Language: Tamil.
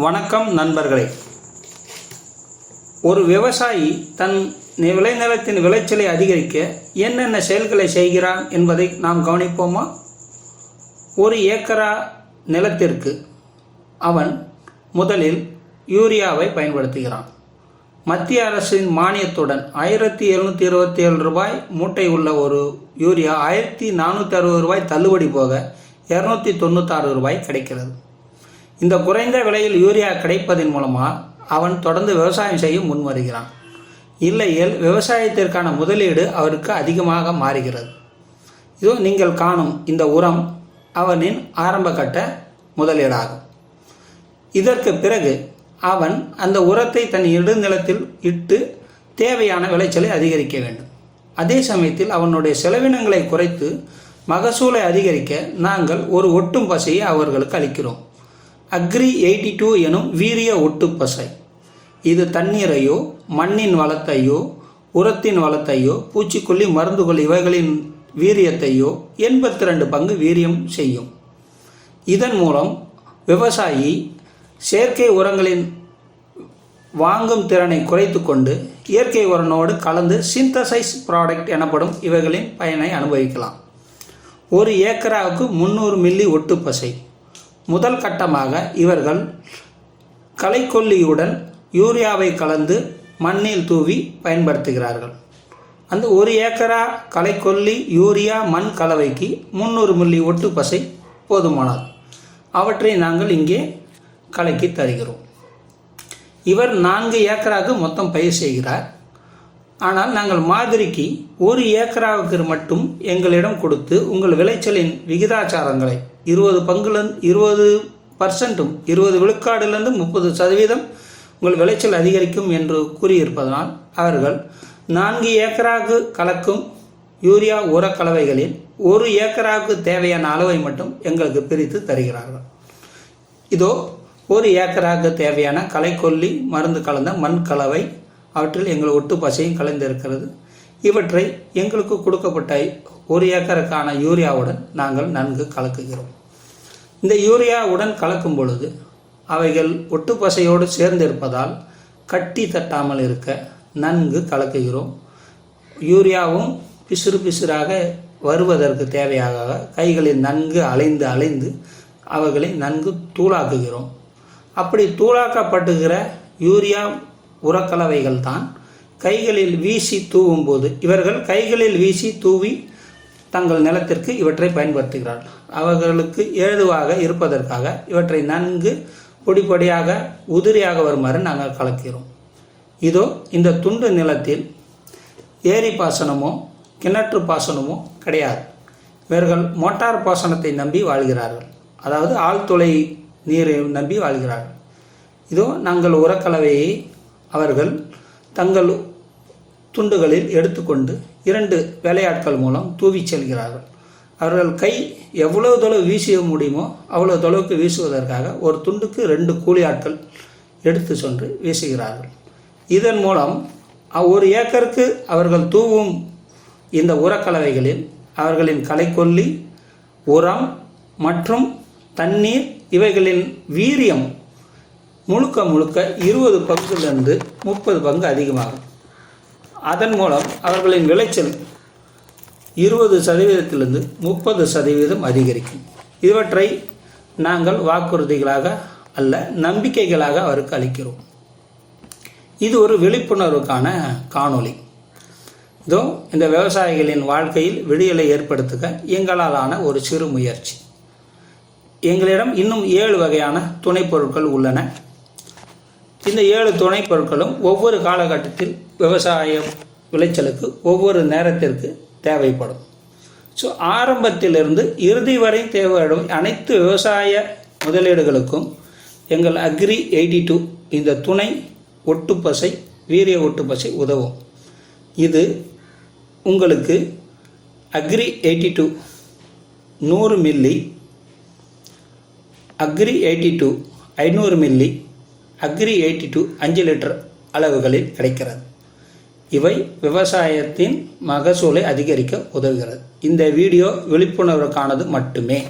வணக்கம் நண்பர்களே. ஒரு விவசாயி தன் விளைநிலத்தின் விளைச்சலை அதிகரிக்க என்னென்ன செயல்களை செய்கிறான் என்பதை நாம் கவனிப்போமா? ஒரு ஏக்கரா நிலத்திற்கு அவன் முதலில் யூரியாவை பயன்படுத்துகிறான். மத்திய அரசின் மானியத்துடன் ஆயிரத்தி எழுநூற்றி இருபத்தி ஏழு ரூபாய் மூட்டை உள்ள ஒரு யூரியா ஆயிரத்தி நானூற்றி அறுபது ரூபாய் தள்ளுபடி போக இரநூத்தி தொண்ணூத்தாறு ரூபாய் கிடைக்கிறது. இந்த குறைந்த விலையில் யூரியா கிடைப்பதன் மூலமாக அவன் தொடர்ந்து விவசாயம் செய்ய முன்வருகிறான். இல்லையேல் விவசாயத்திற்கான முதலீடு அவருக்கு அதிகமாக மாறுகிறது. இதோ நீங்கள் காணும் இந்த உரம் அவனின் ஆரம்பகட்ட முதலீடாகும். இதற்கு பிறகு அவன் அந்த உரத்தை தன் இடுநிலத்தில் இட்டு தேவையான விளைச்சலை அதிகரிக்க வேண்டும். அதே சமயத்தில் அவனுடைய செலவினங்களை குறைத்து மகசூலை அதிகரிக்க நாங்கள் ஒரு ஒட்டும் பசையை அவர்களுக்கு அளிக்கிறோம். அக்ரி எயிட்டி டூ எனும் வீரிய ஒட்டு பசை இது தண்ணீரையோ மண்ணின் வளத்தையோ உரத்தின் வளத்தையோ பூச்சிக்கொல்லி மருந்துகள் இவைகளின் வீரியத்தையோ எண்பத்தி ரெண்டு பங்கு வீரியம் செய்யும். இதன் மூலம் விவசாயி செயற்கை உரங்களின் வாங்கும் திறனை குறைத்து கொண்டு இயற்கை உரனோடு கலந்து சிந்தசைஸ் ப்ராடக்ட் எனப்படும் இவைகளின் பயனை அனுபவிக்கலாம். ஒரு ஏக்கராவுக்கு முந்நூறு மில்லி ஒட்டுப்பசை. முதல் கட்டமாக இவர்கள் களைக்கொல்லியுடன் யூரியாவை கலந்து மண்ணில் தூவி பயன்படுத்துகிறார்கள். அந்த ஒரு ஏக்கரா களைக்கொல்லி யூரியா மண் கலவைக்கு முந்நூறு மில்லி ஒட்டு பசை போதுமானது. அவற்றை நாங்கள் இங்கே கலக்கி தருகிறோம். இவர் நான்கு ஏக்கராக மொத்தம் பயிர் செய்கிறார். ஆனால் நாங்கள் மாதிரிக்கு ஒரு ஏக்கராவுக்கு மட்டும் எங்களிடம் கொடுத்து உங்கள் விளைச்சலின் விகிதாச்சாரங்களை இருபது பங்குலேருந்து இருபது பர்சன்ட்டும் இருபது விழுக்காடுலேருந்து முப்பது சதவீதம் உங்கள் விளைச்சல் அதிகரிக்கும் என்று கூறியிருப்பதனால் அவர்கள் நான்கு ஏக்கராவுக்கு கலக்கும் யூரியா உரக் கலவைகளில் ஒரு ஏக்கராவுக்கு தேவையான அளவை மட்டும் எங்களுக்கு பிரித்து தருகிறார்கள். இதோ ஒரு ஏக்கராவுக்கு தேவையான களைக்கொல்லி மருந்து கலந்த மண் கலவை அவற்றில் எங்கள் ஒட்டு பசையும் கலந்திருக்கிறது. இவற்றை எங்களுக்கு கொடுக்கப்பட்ட ஒரு ஏக்கருக்கான யூரியாவுடன் நாங்கள் நன்கு கலக்குகிறோம். இந்த யூரியாவுடன் கலக்கும் பொழுது அவைகள் ஒட்டு பசையோடு சேர்ந்திருப்பதால் கட்டி தட்டாமல் இருக்க நன்கு கலக்குகிறோம். யூரியாவும் பிசுறு பிசுறாக வருவதற்கு தேவையாக கைகளில் நன்கு அலைந்து அலைந்து அவைகளை நன்கு தூளாக்குகிறோம். அப்படி தூளாக்கப்படுகிற யூரியா உரக்கலவைகள் தான் கைகளில் வீசி தூவும் போது இவர்கள் கைகளில் வீசி தூவி தங்கள் நிலத்திற்கு இவற்றை பயன்படுத்துகிறார்கள் அவர்களுக்கு ஏதுவாக இருப்பதற்காக இவற்றை நன்கு பொடிப்படியாக உதிரியாக வருமாறு நாங்கள் கலக்கிறோம். இதோ இந்த துண்டு நிலத்தில் ஏரி பாசனமோ கிணற்று பாசனமோ கிடையாது. இவர்கள் மோட்டார் பாசனத்தை நம்பி வாழ்கிறார்கள். அதாவது ஆழ்துளை நீரை நம்பி வாழ்கிறார்கள். இதோ நாங்கள் உரக்கலவையை அவர்கள் தங்கள் துண்டுகளில் எடுத்துக்கொண்டு இரண்டு வேலையாட்கள் மூலம் தூவி செல்கிறார்கள். அவர்கள் கை எவ்வளவு தொலைவு வீச முடியுமோ அவ்வளவு தொலைவுக்கு வீசுவதற்காக ஒரு துண்டுக்கு ரெண்டு கூலி ஆட்கள் எடுத்து சென்று வீசுகிறார்கள். இதன் மூலம் ஒரு ஏக்கருக்கு அவர்கள் தூவும் இந்த உரக்கலவைகளில் அவர்களின் களைக்கொல்லி உரம் மற்றும் தண்ணீர் இவைகளின் வீரியம் முழுக்க முழுக்க இருபது பங்குலேருந்து முப்பது பங்கு அதிகமாகும். அதன் மூலம் அவர்களின் விளைச்சல் இருபது சதவீதத்திலிருந்து முப்பது சதவீதம் அதிகரிக்கும். இவற்றை நாங்கள் வாக்குறுதிகளாக அல்ல நம்பிக்கைகளாக அவருக்கு அளிக்கிறோம். இது ஒரு விழிப்புணர்வுக்கான காணொளி. இதோ இந்த விவசாயிகளின் வாழ்க்கையில் விடியலை ஏற்படுத்துக எங்களாலான ஒரு சிறு முயற்சி. எங்களிடம் இன்னும் ஏழு வகையான துணைப் பொருட்கள் உள்ளன. இந்த ஏழு துணைப் பொருட்களும் ஒவ்வொரு காலகட்டத்தில் விவசாய விளைச்சலுக்கு ஒவ்வொரு நேரத்திற்கு தேவைப்படும். ஸோ ஆரம்பத்திலிருந்து இறுதி வரை தேவைப்படும் அனைத்து விவசாய முதலீடுகளுக்கும் எங்கள் அக்ரி எயிட்டி டூ இந்த துணை ஒட்டுப்பசை வீரிய ஒட்டுப்பசை உதவும். இது உங்களுக்கு அக்ரி எயிட்டி டூ நூறு மில்லி அக்ரி எயிட்டி டூ ஐநூறு மில்லி அக்ரி எயிட்டி டூ அஞ்சு லிட்டர் அளவுகளில் கிடைக்கிறது. இவை விவசாயத்தின் மகசூலை அதிகரிக்க உதவுகிறது. இந்த வீடியோ விழிப்புணர்வுக்கானது மட்டுமே.